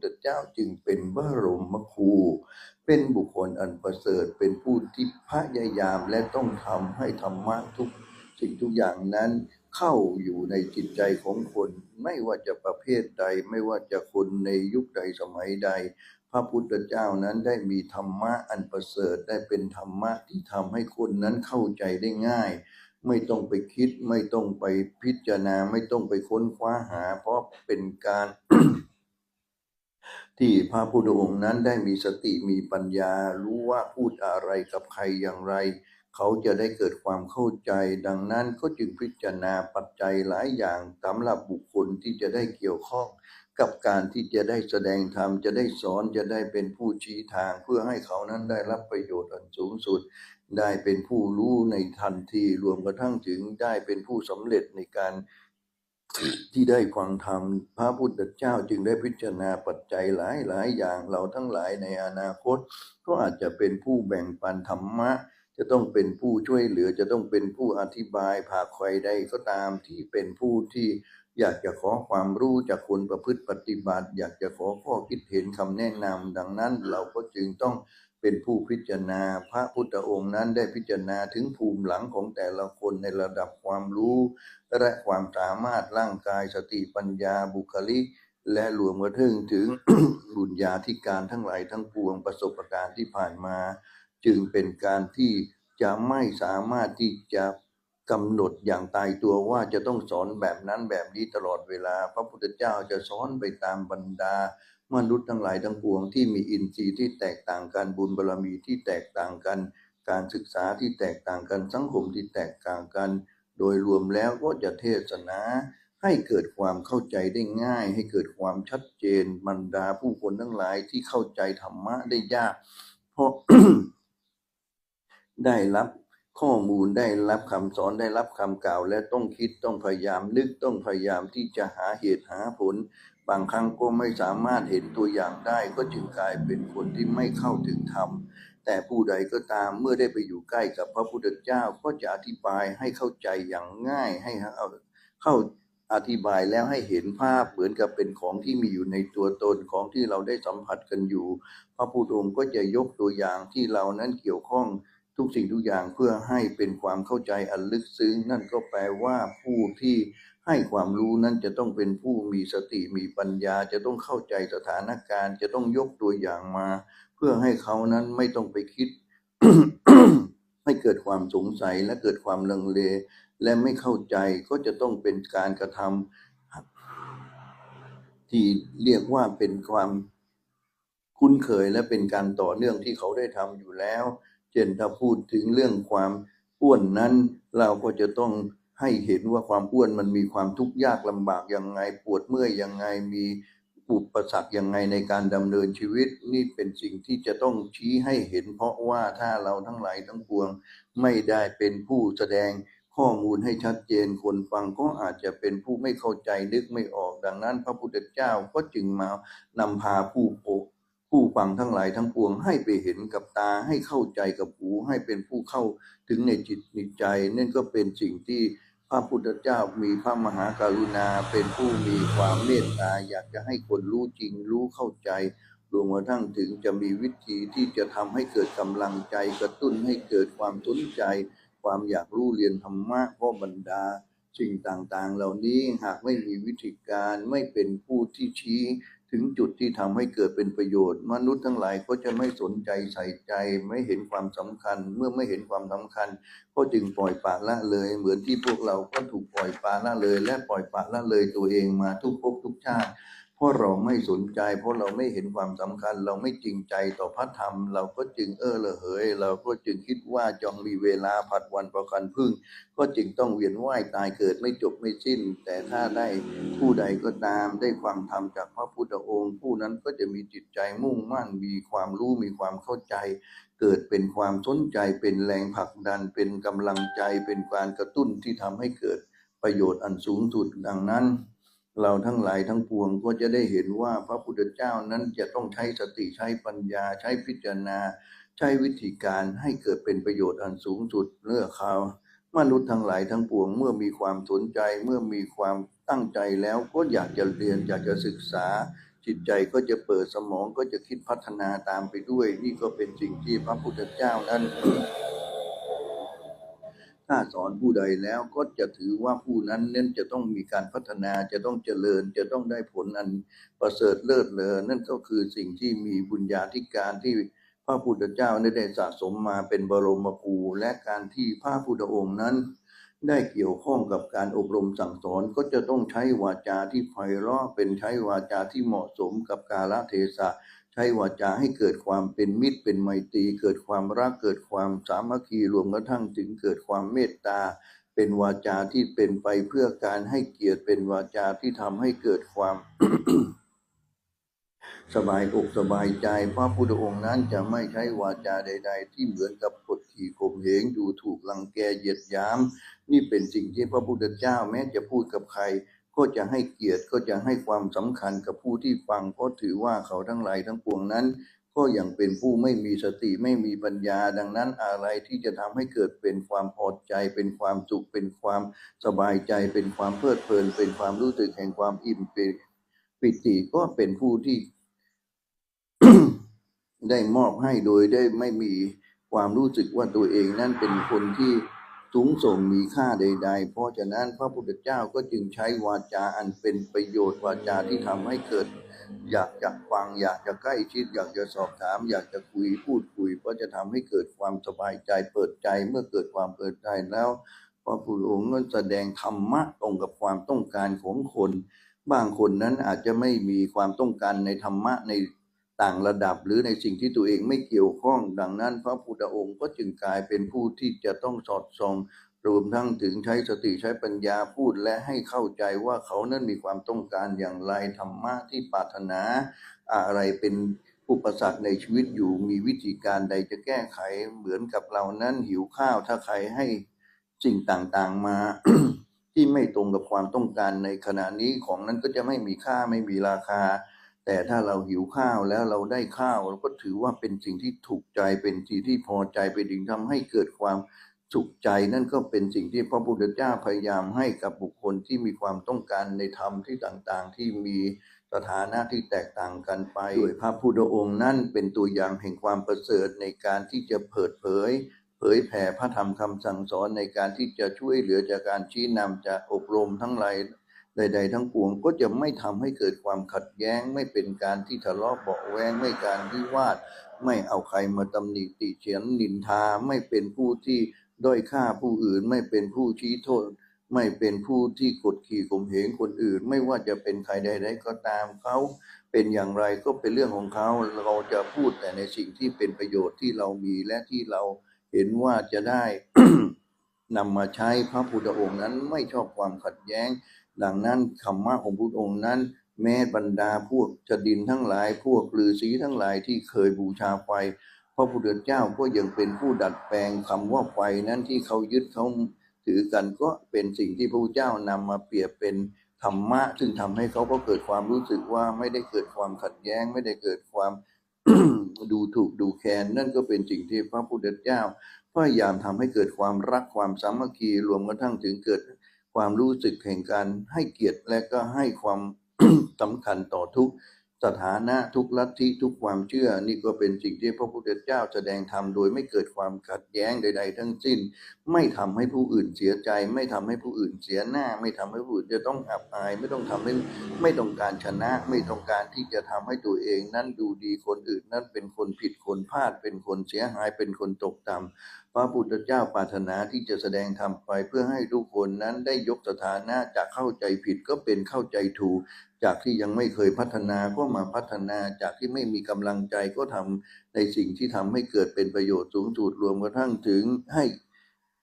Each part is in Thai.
ทธเจ้าจึงเป็นบรมครู เป็นบุคคลอันประเสริฐ เป็นผู้ที่พยายามและต้องทำให้ธรรมะทุกสิ่งทุกอย่างนั้นเข้าอยู่ในจิตใจของคน ไม่ว่าจะประเภทใด ไม่ว่าจะคนในยุคใดสมัยใด พระพุทธเจ้านั้นได้มีธรรมะอันประเสริฐได้เป็นธรรมะที่ทำให้คนนั้นเข้าใจได้ง่าย ไม่ต้องไปคิด ไม่ต้องไปพิจารณา ไม่ต้องไปค้นคว้าหา เพราะเป็นการ ที่พระพุทธองค์นั้นได้มีสติมีปัญญา รู้ว่าพูดอะไรกับใครอย่างไร เขาจะได้เกิดความเข้าใจ ดังนั้นก็จึงพิจารณาปัจจัยหลายอย่างสำหรับบุคคลที่จะได้เกี่ยวข้อง กับการที่จะได้แสดงธรรมจะได้สอนจะได้เป็นผู้ชี้ทาง เพื่อให้เขานั้นได้รับประโยชน์อันสูงสุด ได้เป็นผู้รู้ในทันทีรวมกระทั่งถึงได้เป็นผู้สำเร็จในการ ที่ได้ฟังธรรมพระพุทธเจ้าจึงได้พิจารณาปัจจัยหลายหลายอย่างเราทั้งหลายในอนาคต ก็อาจจะเป็นผู้แบ่งปันธรรมะ จะต้องเป็นผู้ช่วยเหลือจะต้องเป็นผู้อธิบายภาคใครใดก็ตามที่เป็นผู้ที่อยากจะขอความรู้จากคนประพฤติปฏิบัติ อยากจะขอข้อคิดเห็นคำแนะนำดังนั้นเราก็จึงต้องเป็นผู้พิจารณาพระพุทธองค์นั้นได้พิจารณาถึงภูมิหลังของแต่ละคนในระดับความรู้ และความสามารถร่างกายสติปัญญาบุคลิก และรวมกระทั่งถึงบุญญาธิการทั้งหลายทั้งปวงประสบการณ์ที่ผ่านมา จึงเป็นการที่จะไม่สามารถที่จะกำหนดอย่างตายตัวว่าจะต้องสอนแบบนั้นแบบนี้ตลอดเวลา พระพุทธเจ้าจะสอนไปตามบรรดามนุษย์ทั้งหลายทั้งปวงที่มีอินทรีย์ที่แตกต่างกันบุญบารมีที่แตกต่างกัน การศึกษาที่แตกต่างกันสังคมที่แตกต่างกัน โดยรวมแล้วก็จะเทศนาให้เกิดความเข้าใจได้ง่าย ให้เกิดความชัดเจนบรรดาผู้คนทั้งหลายที่เข้าใจธรรมะได้ยาก เพราะได้รับข้อมูลได้รับคำสอนได้รับคำกล่าว และต้องคิดต้องพยายามนึกต้องพยายามที่จะหาเหตุหาผล บางครั้งก็ไม่สามารถเห็นตัวอย่างได้ ก็จึงกลายเป็นคนที่ไม่เข้าถึงธรรม แต่ผู้ใดก็ตามเมื่อได้ไปอยู่ใกล้กับพระพุทธเจ้าก็จะอธิบายให้เข้าใจอย่างง่ายให้เอาเข้าอธิบายแล้วให้เห็นภาพเหมือนกับเป็นของที่มีอยู่ในตัวตนของที่เราได้สัมผัสกันอยู่ พระพุทธองค์ก็จะยกตัวอย่างที่เรานั้นเกี่ยวข้องทุกสิ่งทุกอย่างเพื่อให้เป็นความเข้าใจอันลึกซึ้ง นั่นก็แปลว่าผู้ที่ให้ความรู้นั้นจะต้องเป็นผู้มีสติมีปัญญา จะต้องเข้าใจสถานการณ์ จะต้องยกตัวอย่างมา พื่อให้เขานั้นไม่ต้องไปคิด ให้เกิดความสงสัยและเกิดความลังเล และไม่เข้าใจก็จะต้องเป็นการกระทำที่เรียกว่าเป็นความคุ้นเคยและเป็นการต่อเนื่องที่เขาได้ทำอยู่แล้ว เช่นถ้าพูดถึงเรื่องความอ้วนนั้น เราก็จะต้องให้เห็นว่าความอ้วนมันมีความทุกข์ยากลำบากยังไง ปวดเมื่อยยังไงมี อุปสรรคยังไงในการดำเนินชีวิตนี่เป็นสิ่งที่จะต้องชี้ให้เห็น เพราะว่าถ้าเราทั้งหลายทั้งปวงไม่ได้เป็นผู้แสดงข้อมูลให้ชัดเจนคนฟังก็อาจจะเป็นผู้ไม่เข้าใจนึกไม่ออก ดังนั้น พระพุทธเจ้าก็จึงมานำพาผู้โปผู้ฟังทั้งหลายทั้งปวงให้ไปเห็นกับตาให้เข้าใจกับหูให้เป็นผู้เข้าถึงในจิตในใจนั่นก็เป็นสิ่งที่ พระพุทธเจ้ามีพระมหากรุณาเป็นผู้มีความเมตตาอยากจะให้คนรู้จริงรู้เข้าใจรวมกระทั่งถึงจะมีวิธีที่จะทำให้เกิดกำลังใจกระตุ้นให้เกิดความสนใจ ความอยากรู้เรียนธรรมะเพราะบรรดาสิ่งต่างๆ เหล่านี้หากไม่มีวิธีการไม่เป็นผู้ที่ชี้ ถึงจุดที่ทำให้เกิดเป็นประโยชน์ มนุษย์ทั้งหลายก็จะไม่สนใจใส่ใจไม่เห็นความสำคัญ เมื่อไม่เห็นความสำคัญ ก็จึงปล่อยปละละเลย เหมือนที่พวกเราก็ถูกปล่อยปละละเลย และปล่อยปละละเลยตัวเองมาทุกภพทุกชาติ เพราะเราไม่สนใจ เพราะเราไม่เห็นความสำคัญ เราไม่จริงใจต่อพระธรรม เราก็จึงเออละเหย เราก็จึงคิดว่าจองมีเวลาผัดวันประกันพึ่ง ก็จึงต้องเวียนว่ายตายเกิดไม่จบไม่สิ้น แต่ถ้าได้ผู้ใดก็ตามได้ความธรรมจากพระพุทธองค์ ผู้นั้นก็จะมีจิตใจมุ่งมั่นมีความรู้มีความเข้าใจ เกิดเป็นความสนใจเป็นแรงผลักดันเป็นกำลังใจเป็นการกระตุ้นที่ทำให้เกิดประโยชน์อันสูงสุดดังนั้น เราทั้งหลายทั้งปวงก็จะได้เห็นว่าพระพุทธเจ้านั้นจะต้องใช้สติใช้ปัญญาใช้พิจารณา ใช้วิธีการให้เกิดเป็นประโยชน์อันสูงสุดเมื่อเขามนุษย์ทั้งหลายทั้งปวงเมื่อมีความสนใจเมื่อมีความตั้งใจแล้วก็อยากจะเรียนอยากจะศึกษา จิตใจก็จะเปิดสมองก็จะคิดพัฒนาตามไปด้วย นี่ก็เป็นสิ่งที่พระพุทธเจ้านั้น ถ้าสอนผู้ใดแล้วก็จะถือว่าผู้นั้นเน้นจะต้องมีการพัฒนาจะต้องเจริญ จะต้องได้ผลอันประเสริฐเลิศเลอนั่นก็คือสิ่งที่มีบุญญาธิการที่พระพุทธเจ้าได้สะสมมาเป็นบรมครูและการที่พระพุทธองค์นั้น ได้เกี่ยวข้องกับการอบรมสั่งสอนก็จะต้องใช้วาจาที่ไพเราะเป็นใช้วาจาที่เหมาะสมกับกาลเทศะ ช้วาจาให้เกิดความเป็นมิตรเป็นไมตรี เกิดความรักเกิดความสามัคคีรวมกระทั่งถึงเกิดความเมตตา เป็นวาจาที่เป็นไปเพื่อการให้เกียรติเป็นวาจาที่ทำให้เกิดความสบายอกสบายใจพระพุทธองค์นั้นจะไม่ใช้วาจาใด ๆ ที่เหมือนกับกดขี่ข่มเหงดูถูกลังแกเหยียดยาม นี่เป็นสิ่งที่พระพุทธเจ้าแม้จะพูดกับใคร ก็จะให้เกียรติก็จะให้ความสำคัญกับผู้ที่ฟัง เพราะถือว่าเขาทั้งหลายทั้งปวงนั้น ก็ยังเป็นผู้ไม่มีสติไม่มีปัญญา ดังนั้นอะไรที่จะทำให้เกิดเป็นความพอใจ เป็นความสุข เป็นความสบายใจ เป็นความเพลิดเพลิน เป็นความรู้สึกแห่งความอิ่มปิติก็เป็นผู้ที่ได้มอบให้โดยได้ไม่มีความรู้สึกว่าตัวเองนั้นเป็นคนที่ สูงส่งมีค่าใด ๆ เพราะฉะนั้นพระพุทธเจ้าก็จึงใช้วาจาอันเป็นประโยชน์วาจาที่ทำให้เกิด อยากจะฟังอยากจะใกล้ชิด อยากจะสอบถาม อยากจะคุยพูดคุย เพราะจะทำให้เกิดความสบายใจเปิดใจเมื่อเกิดความเปิดใจแล้วพระพุทธองค์ก็แสดงธรรมะตรงกับความต้องการของคน บางคนนั้นอาจจะไม่มีความต้องการในธรรมะใน ต่างระดับหรือในสิ่งที่ตัวเองไม่เกี่ยวข้อง ดังนั้น พระพุทธองค์ก็จึงกลายเป็นผู้ที่จะต้องสอดส่องรวมทั้งถึงใช้สติใช้ปัญญาพูดและให้เข้าใจว่าเขานั้นมีความต้องการอย่างไรธรรมะที่ปรารถนา อะไรเป็นอุปสรรคในชีวิตอยู่มีวิธีการใดจะแก้ไขเหมือนกับเรานั้นหิวข้าวถ้าใครให้สิ่งต่างๆมาที่ไม่ตรงกับความต้องการในขณะนี้ของนั้นก็จะไม่มีค่าไม่มีราคา แต่ถ้าเราหิวข้าวแล้วเราได้ข้าวเราก็ถือว่าเป็นสิ่งที่ถูกใจเป็นสิ่งที่พอใจเป็นสิ่งทำให้เกิดความสุขใจนั่นก็เป็นสิ่งที่พระพุทธเจ้าพยายามให้กับบุคคลที่มีความต้องการในธรรมที่ต่างๆ ที่มีสถานะที่แตกต่างกันไปโดยพระพุทธองค์นั่นเป็นตัวอย่างแห่งความประเสริฐในการที่จะเปิดเผย เผยแผ่พระธรรมคำสั่งสอนในการที่จะช่วยเหลือจากการชี้นำจะอบรมทั้งหลาย ใด ๆ ทั้งปวงก็จะไม่ทำให้เกิดความขัดแย้ง ไม่เป็นการที่ทะเลาะเบาแวงไม่การวิวาท ไม่เอาใครมาตำหนิติเฉียนนินทาไม่เป็นผู้ที่ด้อยค่าผู้อื่น ไม่เป็นผู้ชี้โทษ ไม่เป็นผู้ที่กดขี่ข่มเหงคนอื่น ไม่ว่าจะเป็นใครใด ๆ ก็ตามเขาเป็นอย่างไรก็เป็นเรื่องของเขาเราจะพูดแต่ในสิ่งที่เป็นประโยชน์ที่เรามีและที่เราเห็นว่าจะได้นำมาใช้พระพุทธองค์นั้นไม่ชอบความขัดแย้ง ดังนั้นคำว่าของพุทธองค์นั้น แม้บรรดาพวกจดินทั้งหลาย พวกฤาษีทั้งหลายที่เคยบูชาไฟพระพุทธเจ้าก็ยังเป็นผู้ดัดแปลงคำว่าไฟนั้นที่เขายึดเขาถือกันก็เป็นสิ่งที่พระพุทธเจ้านำมาเปรียบเป็นธรรมะ ซึ่งทำให้เขาก็เกิดความรู้สึกว่าไม่ได้เกิดความขัดแย้ง ไม่ได้เกิดความดูถูกดูแคลนนั่นก็เป็นสิ่งที่พระพุทธเจ้าพยายามทำให้เกิดความรักความสามัคคีรวมกระทั่งถึงเกิด ความรู้สึกแห่งการให้เกียรติและก็ให้ความสำคัญต่อทุกสถานะทุกลัทธิทุกความเชื่อ นี่ก็เป็นสิ่งที่พระพุทธเจ้าแสดงธรรมโดยไม่เกิดความขัดแย้งใด ๆ ทั้งสิ้น ไม่ทำให้ผู้อื่นเสียใจ ไม่ทำให้ผู้อื่นเสียหน้า ไม่ทำให้ผู้อื่นจะต้องอับอาย ไม่ต้องทำให้ไม่ต้องการชนะ ไม่ต้องการที่จะทำให้ตัวเองนั้นดูดีคนอื่นนั้นเป็นคนผิดคนพลาดเป็นคนเสียหายเป็นคนตกต่ำพระพุทธเจ้าปรารถนาที่จะแสดงธรรมไปเพื่อให้ทุกคนนั้นได้ยกสถานะจากเข้าใจผิดก็เป็นเข้าใจถูก จากที่ยังไม่เคยพัฒนาก็มาพัฒนาจากที่ไม่มีกำลังใจก็ทำในสิ่งที่ทำให้เกิดเป็นประโยชน์สูงสุดรวมกระทั่งถึงให้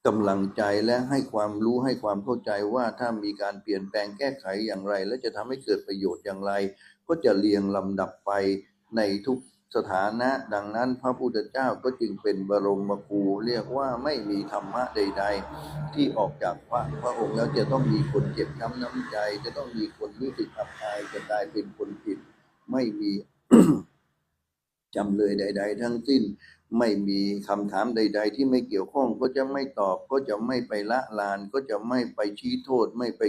กำลังใจและให้ความรู้ให้ความเข้าใจว่าถ้ามีการเปลี่ยนแปลงแก้ไขอย่างไร และจะทำให้เกิดประโยชน์อย่างไร ก็จะเรียงลำดับไปในทุก สถานะดังนั้นพระพุทธเจ้าก็จึงเป็นบรมครูเรียกว่าไม่มีธรรมะใด ๆ ที่ออกจากพระพระองค์แล้วจะต้องมีคนเจ็บช้ำน้ำใจ จะต้องมีคนรู้สึกอับอายจะกลายเป็นคนผิด ไม่มีจำเลยใด ๆ ทั้งสิ้น ไม่มีคำถามใด ๆ ที่ไม่เกี่ยวข้องก็จะไม่ตอบ ก็จะไม่ไปละลาน ก็จะไม่ไปชี้โทษ ไม่ไป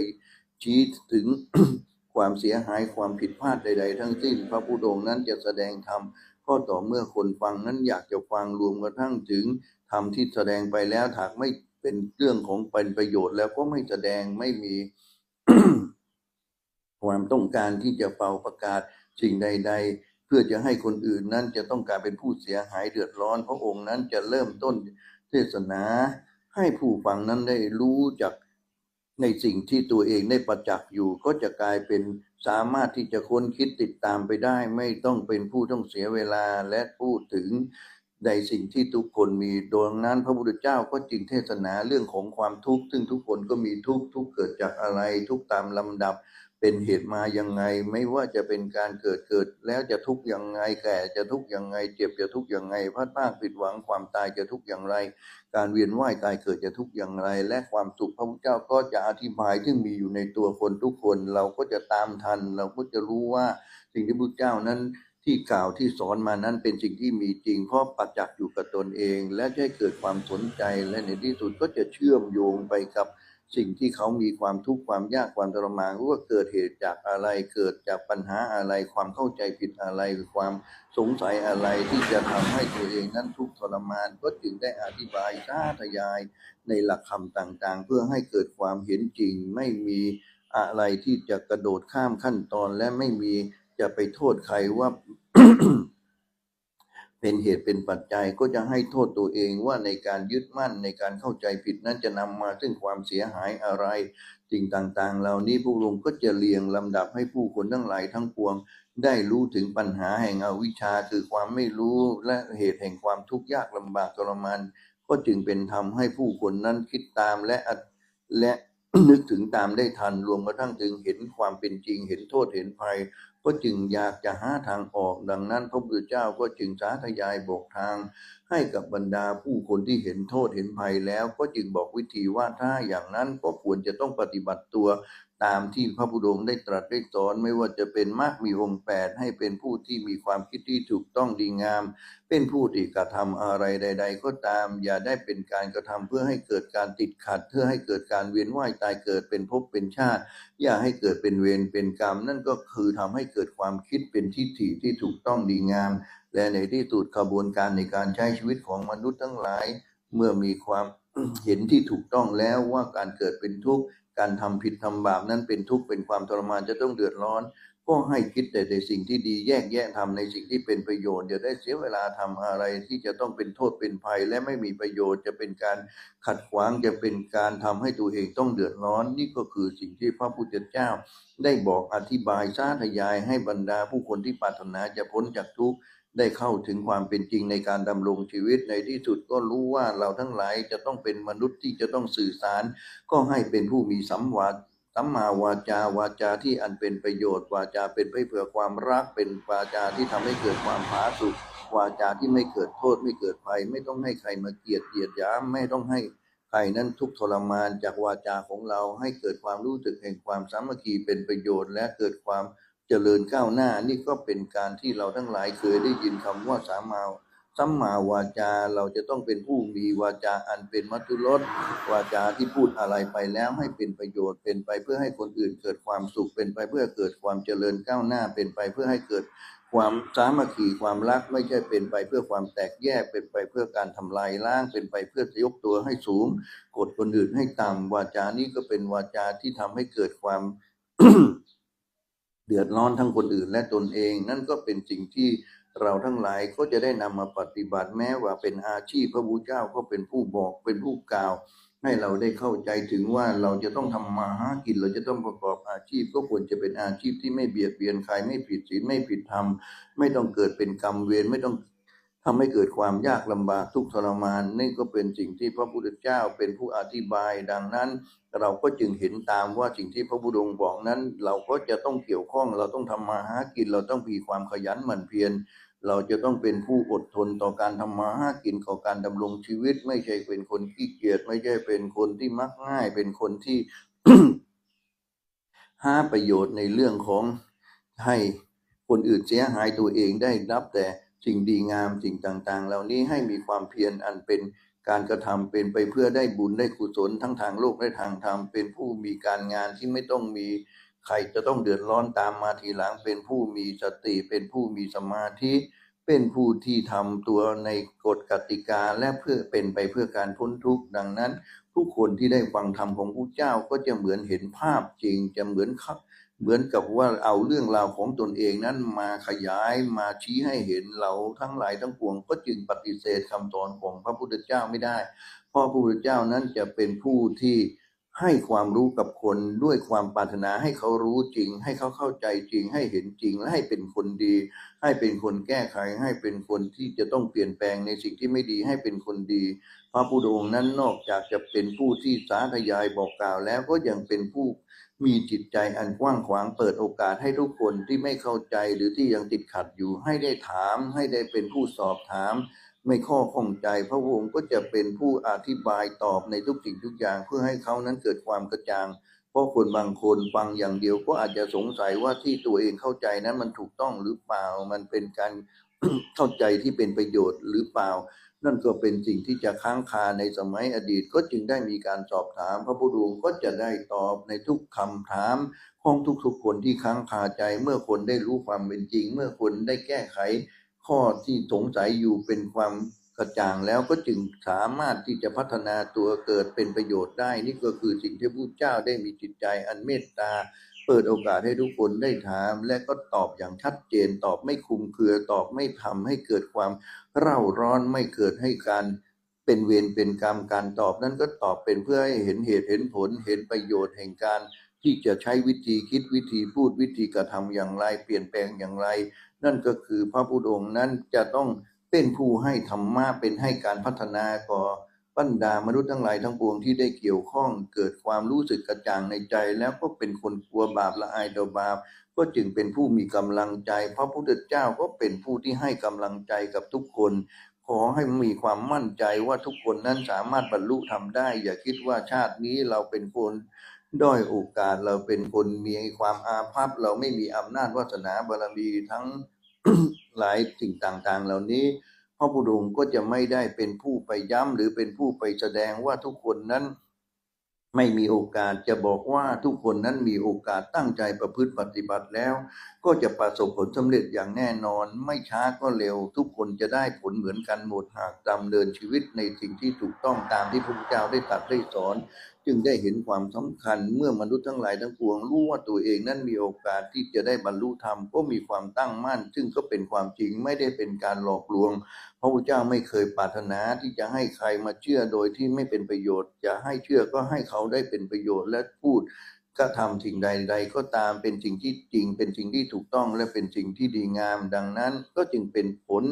ชี้ถึงความเสียหายความผิดพลาดใด ๆ ทั้งสิ้น พระพุทธองค์นั้นจะแสดงธรรม ก็ต่อเมื่อคนฟังนั้นอยากจะฟังรวมกระทั่งถึงธรรมที่แสดงไปแล้วหากไม่เป็นเรื่องของเป็นประโยชน์แล้วก็ไม่แสดงไม่มี ความต้องการที่จะเป่าประกาศสิ่งใด ๆ เพื่อจะให้คนอื่นนั้นจะต้องการเป็นผู้เสียหายเดือดร้อนพระองค์นั้นจะเริ่มต้นเทศนาให้ผู้ฟังนั้นได้รู้จักในสิ่งที่ตัวเองได้ประจักษ์อยู่ก็จะกลายเป็น สามารถที่จะค้นคิดติดตามไปได้ ไม่ต้องเป็นผู้ต้องเสียเวลาและพูดถึงในสิ่งที่ทุกคนมีดังนั้นพระพุทธเจ้าก็จึงเทศนาเรื่องของความทุกข์ซึ่งทุกคนก็มีทุกข์ทุกเกิดจากอะไรทุกตามลำดับ เป็นเหตุมายังไง ไม่ว่าจะเป็นการเกิดเกิด แล้วจะทุกข์ยังไง แก่จะทุกข์ยังไง เจ็บจะทุกข์ยังไงพลาดพลาดผิดหวังความตายจะทุกข์อย่างไร การเวียนว่ายตายเกิดจะทุกข์อย่างไร และความสุขพระพุทธเจ้าก็จะอธิบายซึ่งมีอยู่ในตัวคนทุกคน เราก็จะตามทัน เราก็จะรู้ว่าสิ่งที่พระพุทธเจ้านั้นที่กล่าวที่สอนมานั้นเป็นสิ่งที่มีจริง เพราะประจักษ์อยู่กับตนเอง และจะให้เกิดความสนใจและในที่สุดก็จะเชื่อมโยงไปกับ สิ่งที่เขามีความทุกข์ความยากความทรมานว่าเกิดเหตุจากอะไรเกิดจากปัญหาอะไร ความเข้าใจผิดอะไรหรือความสงสัยอะไรที่จะทำให้ตัวเองนั้นทุกข์ทรมาน ก็จึงได้อธิบายสาธยายในหลักคำต่างๆ เพื่อให้เกิดความเห็นจริง ไม่มีอะไรที่จะกระโดดข้ามขั้นตอนและไม่มีจะไปโทษใครว่า เป็นเหตุเป็นปัจจัยก็จะให้โทษตัวเองว่าในการยึดมั่นในการเข้าใจผิดนั้นจะนำมาซึ่งความเสียหายอะไรสิ่งต่างๆ เหล่านี้พวกลงก็จะเรียงลำดับให้ผู้คนทั้งหลายทั้งปวง ได้รู้ถึงปัญหาแห่งอวิชชาคือความไม่รู้และเหตุแห่งความทุกข์ยากลำบากทรมานก็จึงเป็นธรรมให้ผู้คนนั้นคิดตามและและนึกถึงตามได้ทันรวมกระทั่งถึงเห็นความเป็นจริงเห็นโทษเห็นภัย ก็จึงอยากจะหาทางออก ดังนั้นพระพุทธเจ้าก็จึงสาธยายบอกทาง ให้กับบรรดาผู้คนที่เห็นโทษเห็นภัยแล้ว ก็จึงบอกวิธีว่าถ้าอย่างนั้นก็ควรจะต้องปฏิบัติตัว ตามที่พระพุทธองค์ได้ตรัสได้สอนไม่ว่าจะเป็นมรรคมีองค์แปดให้เป็นผู้ที่มีความคิดที่ถูกต้องดีงาม เป็นผู้ที่กระทำอะไรใด ๆ ก็ตาม อย่าได้เป็นการกระทำเพื่อให้เกิดการติดขัด เพื่อให้เกิดการเวียนว่ายตายเกิดเป็นภพเป็นชาติ อย่าให้เกิดเป็นเวรเป็นกรรม นั่นก็คือทำให้เกิดความคิดเป็นทิฏฐิที่ถูกต้องดีงาม และในที่สุดขบวนการในการใช้ชีวิตของมนุษย์ทั้งหลาย เมื่อมีความเห็นที่ถูกต้องแล้วว่าการเกิดเป็นทุกข์ การทำผิดทำบาปนั้นเป็นทุกข์เป็นความทรมานจะต้องเดือดร้อน ก็ให้คิดแต่ในสิ่งที่ดีแยกแยะทำในสิ่งที่เป็นประโยชน์อย่าได้เสียเวลาทำอะไรที่จะต้องเป็นโทษเป็นภัย และไม่มีประโยชน์จะเป็นการขัดขวางจะเป็นการทำให้ตัวเองต้องเดือดร้อน นี่ก็คือสิ่งที่พระพุทธเจ้า ได้บอกอธิบายสาธยายให้บรรดาผู้คนที่ปรารถนาจะพ้นจากทุกข์ ได้เข้าถึงความเป็นจริงในการดำรงชีวิตในที่สุดก็รู้ว่าเราทั้งหลายจะต้องเป็นมนุษย์ที่จะต้องสื่อสาร ก็ให้เป็นผู้มีสัมวาสัมมาวาจาวาจาที่อันเป็นประโยชน์ วาจาเป็นไปเพื่อความรักเป็นวาจาที่ทำให้เกิดความผาสุกวาจาที่ไม่เกิดโทษไม่เกิดภัย ไม่ต้องให้ใครมาเกลียดเกียดยามไม่ต้องให้ใครนั้นทุกทรมานจากวาจาของเราให้เกิดความรู้สึกแห่งความสามัคคีเป็นประโยชน์และเกิดความ เจริญก้าวหน้านี่ก็เป็นการที่เราทั้งหลายเคยได้ยินคำว่าสามาสัมมาวาจาเราจะต้องเป็นผู้มีวาจาอันเป็นมัทุรสวาจาที่พูดอะไรไปแล้วให้เป็นประโยชน์เป็นไปเพื่อให้คนอื่นเกิดความสุขเป็นไปเพื่อเกิดความเจริญก้าวหน้าเป็นไปเพื่อให้เกิดความสามัคคีความรักไม่ใช่เป็นไปเพื่อความแตกแยกเป็นไปเพื่อการทำลายล้างเป็นไปเพื่อยกตัวให้สูงกดคนอื่นให้ต่ำวาจานี้ก็เป็นวาจาที่ทำให้เกิดความ เดือดร้อนทั้งคนอื่นและตนเอง นั่นก็เป็นสิ่งที่เราทั้งหลายก็จะได้นำมาปฏิบัติแม้ว่าเป็นอาชีพพระพุทธเจ้าก็เป็นผู้บอกเป็นผู้กล่าว ให้เราได้เข้าใจถึงว่าเราจะต้องทำมาหากิน เราจะต้องประกอบอาชีพ ก็ควรจะเป็นอาชีพที่ไม่เบียดเบียนใครไม่ผิดศีลไม่ผิดธรรมไม่ต้องเกิดเป็นกรรมเวรไม่ต้อง ทำให้เกิดความยากลำบากทุกทรมานนี่ก็เป็นสิ่งที่พระพุทธเจ้าเป็นผู้อธิบายดังนั้น เราก็จึงเห็นตามว่าสิ่งที่พระพุทธองค์บอกนั้น เราก็จะต้องเกี่ยวข้อง เราต้องทำมาหากิน เราต้องมีความขยันหมั่นเพียรเราจะต้องเป็นผู้อดทนต่อการทำมาหากินต่อการดำรงชีวิต ไม่ใช่เป็นคนขี้เกียจไม่ใช่เป็นคนที่มักง่าย เป็นคนที่หาประโยชน์ในเรื่องของให้คนอื่นเสียหายตัวเองได้รับแต่ สิ่งดีงามสิ่งต่างๆ เหล่านี้ให้มีความเพียรอันเป็นการกระทำเป็นไปเพื่อได้บุญได้กุศลทั้งทางโลกและทางธรรมเป็นผู้มีการงานที่ไม่ต้องมีใครจะต้องเดือดร้อนตามมาทีหลังเป็นผู้มีสติเป็นผู้มีสมาธิเป็นผู้ที่ทำตัวในกฎกติกาและเพื่อเป็นไปเพื่อการพ้นทุกข์ดังนั้นทุกคนที่ได้ฟังธรรมของพระเจ้าก็จะเหมือนเห็นภาพจริงจะเหมือนครับ เหมือนกับว่าเอาเรื่องราวของตนเองนั้นมาขยายมาชี้ให้เห็นเราทั้งหลายทั้งปวง ก็จึงปฏิเสธคำสอนของพระพุทธเจ้าไม่ได้ เพราะพระพุทธเจ้านั้นจะเป็นผู้ที่ให้ความรู้กับคนด้วยความปรารถนาให้เขารู้จริง ให้เขาเข้าใจจริง ให้เห็นจริงและให้เป็นคนดี ให้เป็นคนแก้ไข ให้เป็นคนที่จะต้องเปลี่ยนแปลงในสิ่งที่ไม่ดีให้เป็นคนดี พระพุทธองค์นั้นนอกจากจะเป็นผู้ที่สาธยายบอกกล่าวแล้วก็ยังเป็นผู้ มีจิตใจอันกว้างขวางเปิดโอกาสให้ทุกคนที่ไม่เข้าใจหรือที่ยังติดขัดอยู่ให้ได้ถาม ให้ได้เป็นผู้สอบถาม ไม่ข้อข้องใจ พระองค์ก็จะเป็นผู้อธิบายตอบในทุกสิ่งทุกอย่างเพื่อให้เขานั้นเกิดความกระจ่าง เพราะคนบางคนฟังอย่างเดียวก็อาจจะสงสัยว่าที่ตัวเองเข้าใจนั้นมันถูกต้องหรือเปล่ามันเป็นการเข้าใจที่เป็นประโยชน์หรือเปล่า นั่นก็เป็นสิ่งที่จะค้างคาในสมัยอดีตก็จึงได้มีการสอบถาม พระพุทธองค์ก็จะได้ตอบในทุกคำถามของทุกๆคนที่ค้างคาใจ เมื่อคนได้รู้ความเป็นจริง เมื่อคนได้แก้ไข ข้อที่สงสัยอยู่เป็นความกระจ่างแล้วก็จึงสามารถที่จะพัฒนาตัวเกิดเป็นประโยชน์ได้ นี่ก็คือสิ่งที่พระพุทธเจ้าได้มีจิตใจอันเมตตา เปิดโอกาสให้ทุกคนได้ถาม และก็ตอบอย่างชัดเจนตอบไม่คุมเครือตอบไม่ทำให้เกิดความเร่าร้อนไม่เกิดให้การเป็นเวรเป็นกรรมการตอบนั้นก็ตอบเป็นเพื่อให้เห็นเหตุเห็นผลเห็นประโยชน์แห่งการที่จะใช้วิธีคิดวิธีพูดวิธีกระทำอย่างไร เปลี่ยนแปลงอย่างไร นั่นก็คือพระพุทธองค์นั้นจะต้องเป็นผู้ให้ธรรมะเป็นให้การพัฒนาก่อ บรรดามนุษย์ทั้งหลายทั้งปวงที่ได้เกี่ยวข้องเกิดความรู้สึกกระจ่างในใจ แล้วก็เป็นคนกลัวบาปละอายต่อบาป ก็จึงเป็นผู้มีกำลังใจ พระพุทธเจ้าก็เป็นผู้ที่ให้กำลังใจกับทุกคน ขอให้มีความมั่นใจว่าทุกคนนั้นสามารถบรรลุทำได้ อย่าคิดว่าชาตินี้เราเป็นคนด้อยโอกาสเราเป็นคนมีความอาภัพเราไม่มีอำนาจวาสนาบารมีทั้งหลายสิ่งต่างๆ เหล่านี้ พระพุทธองค์ก็จะไม่ได้เป็นผู้ไปย้ำหรือเป็นผู้ไปแสดงว่าทุกคนนั้นไม่มีโอกาสจะบอกว่าทุกคนนั้นมีโอกาสตั้งใจประพฤติปฏิบัติแล้ว ก็จะประสบผลสำเร็จอย่างแน่นอน ไม่ช้าก็เร็ว ทุกคนจะได้ผลเหมือนกันหมดหากดำเนินชีวิตในสิ่งที่ถูกต้องตามที่พระพุทธเจ้าได้ตรัสได้สอน จึงได้เห็นความสำคัญเมื่อมนุษย์ทั้งหลายทั้งปวงรู้ว่าตัวเองนั้นมีโอกาสที่จะได้บรรลุธรรมก็มีความตั้งมั่น ซึ่งก็เป็นความจริงไม่ได้เป็นการหลอกลวง พระพุทธเจ้าไม่เคยปรารถนาที่จะให้ใครมาเชื่อโดยที่ไม่เป็นประโยชน์ จะให้เชื่อก็ให้เขาได้เป็นประโยชน์และพูดก็ทำสิ่งใด ๆ ก็ตามเป็นสิ่งที่จริง เป็นสิ่งที่ถูกต้องและเป็นสิ่งที่ดีงาม ดังนั้นก็จึงเป็นผล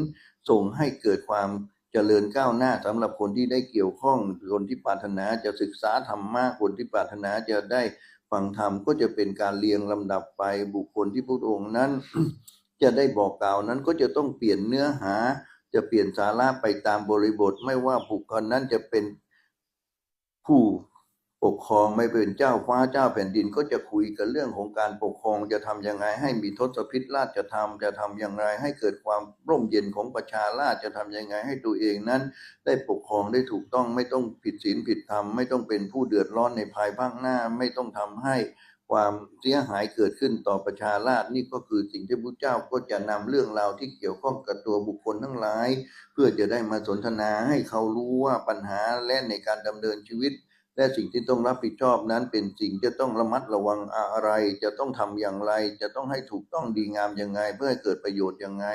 ส่งให้เกิดความ จริญก้าวหน้าสำหรับคนที่ได้เกี่ยวข้องคนที่ปรารถนาจะศึกษาธรรมะคนที่ปรารถนาจะได้ฟังธรรมก็จะเป็นการเรียงลำดับไปบุคคลที่พระองค์นั้น จะได้บอกกล่าวนั้นก็จะต้องเปลี่ยนเนื้อหา จะเปลี่ยนสาระไปตามบริบท ไม่ว่าบุคคลนั้นจะเป็นผู้ ปกครองไม่เป็นเจ้าฟ้าเจ้าแผ่นดินก็จะคุยกันเรื่องของการปกครองจะทำยังไงให้มีทศพิธราชธรรมจะทำอย่างไร ให้เกิดความร่มเย็นของประชาราษฎร์จะทำยังไงให้ตัวเองนั้น ได้ปกครองได้ถูกต้องไม่ต้องผิดศีลผิดธรรมไม่ต้องเป็นผู้เดือดร้อนในภายภาคหน้าไม่ต้องทำให้ความเสียหายเกิดขึ้นต่อประชาราษฎร์นี่ก็คือสิ่งที่พระเจ้าก็จะนำเรื่องราวที่เกี่ยวข้องกับตัวบุคคลทั้งหลาย เพื่อจะได้มาสนทนาให้เขารู้ว่าปัญหาและในการดำเนินชีวิต และสิ่งที่ต้องรับผิดชอบนั้นเป็นสิ่งจะต้องระมัดระวังอะไร จะต้องทำอย่างไร จะต้องให้ถูกต้องดีงามยังไง เพื่อให้เกิดประโยชน์ยังไง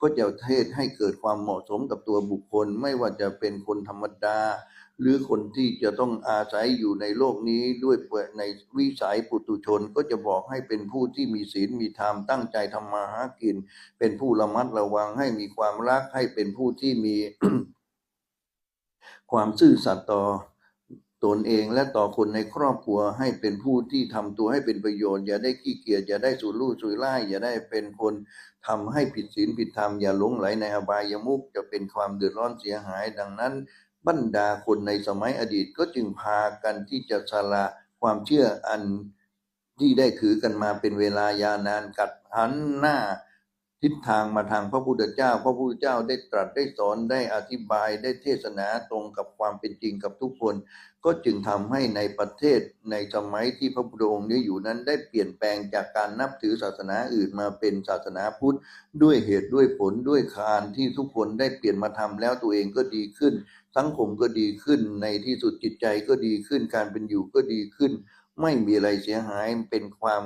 ก็จะเทศให้เกิดความเหมาะสมกับตัวบุคคล ไม่ว่าจะเป็นคนธรรมดา หรือคนที่จะต้องอาศัยอยู่ในโลกนี้ด้วยในวิสัยปุตุชนก็จะบอกให้เป็นผู้ที่มีศีลมีธรรมตั้งใจทำมาหากิน เป็นผู้ระมัดระวังให้มีความรักให้เป็นผู้ที่มี ความซื่อสัตย์ต่อ ตนเองและต่อคนในครอบครัวให้เป็นผู้ที่ทำตัวให้เป็นประโยชน์ อย่าได้ขี้เกียจอย่าได้สูดลู่สุยไล่อย่าได้เป็นคนทำให้ผิดศีลผิดธรรมอย่าหลงไหลในอบายมุขจะเป็นความเดือดร้อนเสียหาย ดังนั้น บรรดาคนในสมัยอดีตก็จึงพากันที่จะสละความเชื่ออันที่ได้ถือกันมาเป็นเวลายาวนานกัดหันหน้า ทิศทางมาทางพระพุทธเจ้า พระพุทธเจ้าได้ตรัสได้สอนได้อธิบายได้เทศนาตรงกับความเป็นจริงกับทุกคน ก็จึงทำให้ในประเทศในสมัยที่พระพุทธองค์นี้อยู่นั้นได้เปลี่ยนแปลงจากการนับถือศาสนาอื่นมาเป็นศาสนาพุทธ ด้วยเหตุด้วยผลด้วยคานที่ทุกคนได้เปลี่ยนมาทำแล้วตัวเองก็ดีขึ้น สังคมก็ดีขึ้นในที่สุดจิตใจก็ดีขึ้นการเป็นอยู่ก็ดีขึ้น ไม่มีอะไรเสียหายเป็นความ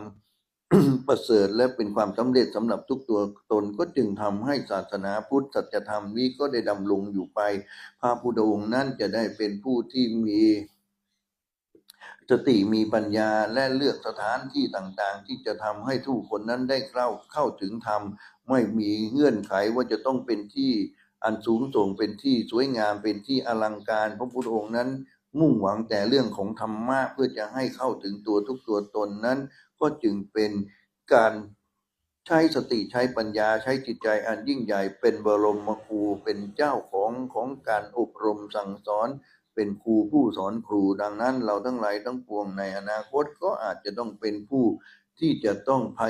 ประเสริฐและเป็นความสำเร็จสำหรับทุกตัวตนก็จึงทำให้ศาสนาพุทธสัจธรรมนี้ก็ได้ดำรงอยู่ไป พระพุทธองค์นั้นจะได้เป็นผู้ที่มีสติมีปัญญาและเลือกสถานที่ต่างๆ ที่จะทำให้ทุกคนนั้นได้เข้าเข้าถึงธรรม ไม่มีเงื่อนไขว่าจะต้องเป็นที่อันสูงส่งเป็นที่สวยงามเป็นที่อลังการ พระพุทธองค์นั้นมุ่งหวังแต่เรื่องของธรรมะเพื่อจะให้เข้าถึงตัวทุกตัวตนนั้น ก็จึงเป็นการใช้สติใช้ปัญญาใช้จิตใจอันยิ่งใหญ่เป็นบรมครูเป็นเจ้าของของการอบรมสั่งสอน เป็นครูผู้สอนครูดังนั้นเราทั้งหลายทั้งปวงในอนาคตก็อาจจะต้องเป็นผู้ที่จะต้องพา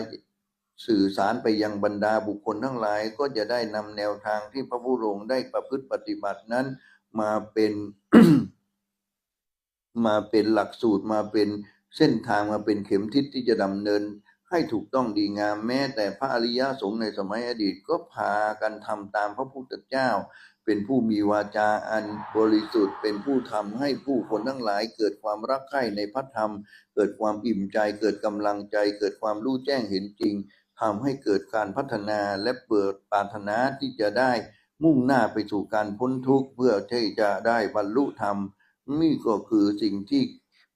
สื่อสารไปยังบรรดาบุคคลทั้งหลายก็จะได้นำแนวทางที่พระพุทธองได้ประพฤติปฏิบัตินั้นมาเป็น มาเป็นหลักสูตรมาเป็น เส้นทางมาเป็นเข็มทิศที่จะดำเนิน ให้ถูกต้องดีงามแม้ แต่พระอริยสงฆ์ในสมัยอดีตก็พากันทำตามพระพุทธเจ้า เป็นผู้มีวาจาอันบริสุทธิ์ เป็นผู้ทำให้ผู้คนทั้งหลาย เกิดความรักใคร่ในพระธรรม เกิดความอิ่มใจ เกิดกำลังใจ เกิดความรู้แจ้งเห็นจริงทำให้เกิดการพัฒนาและเปิดปรารถนาที่จะได้มุ่งหน้าไปสู่การพ้นทุกข์เพื่อที่จะได้บรรลุธรรม นี่ก็คือสิ่งที่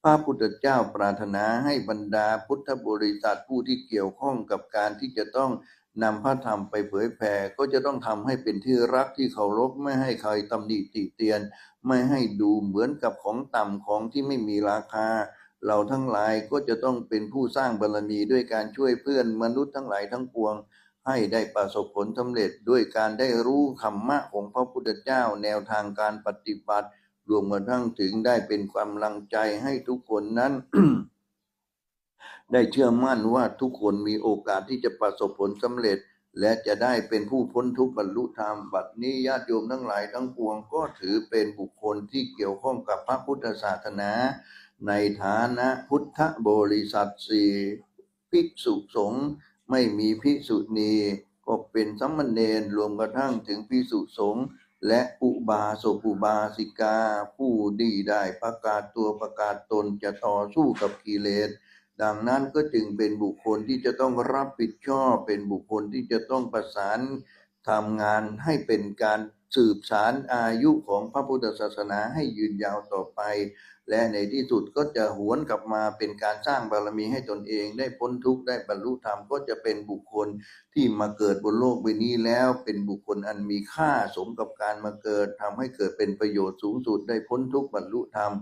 ระพุทธเจ้าปรารถนาให้บรรดาพุทธบริษัทผู้ที่เกี่ยวข้องกับการที่จะต้องนำพระธรรมไปเผยแผ่ก็จะต้องทำให้เป็นที่รักที่เคารพไม่ให้ใครตำหนิติเตียน ไม่ให้ดูเหมือนกับของต่ำของที่ไม่มีราคา เราทั้งหลายก็จะต้องเป็นผู้สร้างบารมีด้วยการช่วยเพื่อนมนุษย์ทั้งหลายทั้งปวง ให้ได้ประสบผลสำเร็จด้วยการได้รู้ธรรมะของพระพุทธเจ้าแนวทางการปฏิบัติ รวมกระทั่งถึงได้เป็นความลังใจให้ทุกคนนั้น ได้เชื่อมั่นว่าทุกคนมีโอกาสที่จะประสบผลสำเร็จ และจะได้เป็นผู้พ้นทุกข์บรรลุธรรมบัดนี้ญาติโยมทั้งหลายทั้งปวงก็ถือเป็นบุคคลที่เกี่ยวข้องกับพระพุทธศาสนา ในฐานะพุทธบริษัทสี่ภิกษุสงฆ์ไม่มีภิกษุณีก็เป็นสัมมเนรรวมกระทั่งถึงภิกษุสงฆ์ และอุบาสกอุบาสิกา ผู้ดีได้ประกาศตัวประกาศตนจะต่อสู้กับกิเลส ดังนั้นก็จึงเป็นบุคคลที่จะต้องรับผิดชอบ เป็นบุคคลที่จะต้องประสานทำงานให้เป็นการสืบสารอายุของพระพุทธศาสนาให้ยืนยาวต่อไป และในที่สุดก็จะหวนกลับมาเป็นการสร้างบารมีให้ตนเอง ได้พ้นทุกข์ได้บรรลุธรรมก็จะเป็นบุคคลที่มาเกิดบนโลกใบนี้แล้ว เป็นบุคคลอันมีค่าสมกับการมาเกิดทำให้เกิดเป็นประโยชน์สูงสุดได้พ้นทุกข์บรรลุธรรม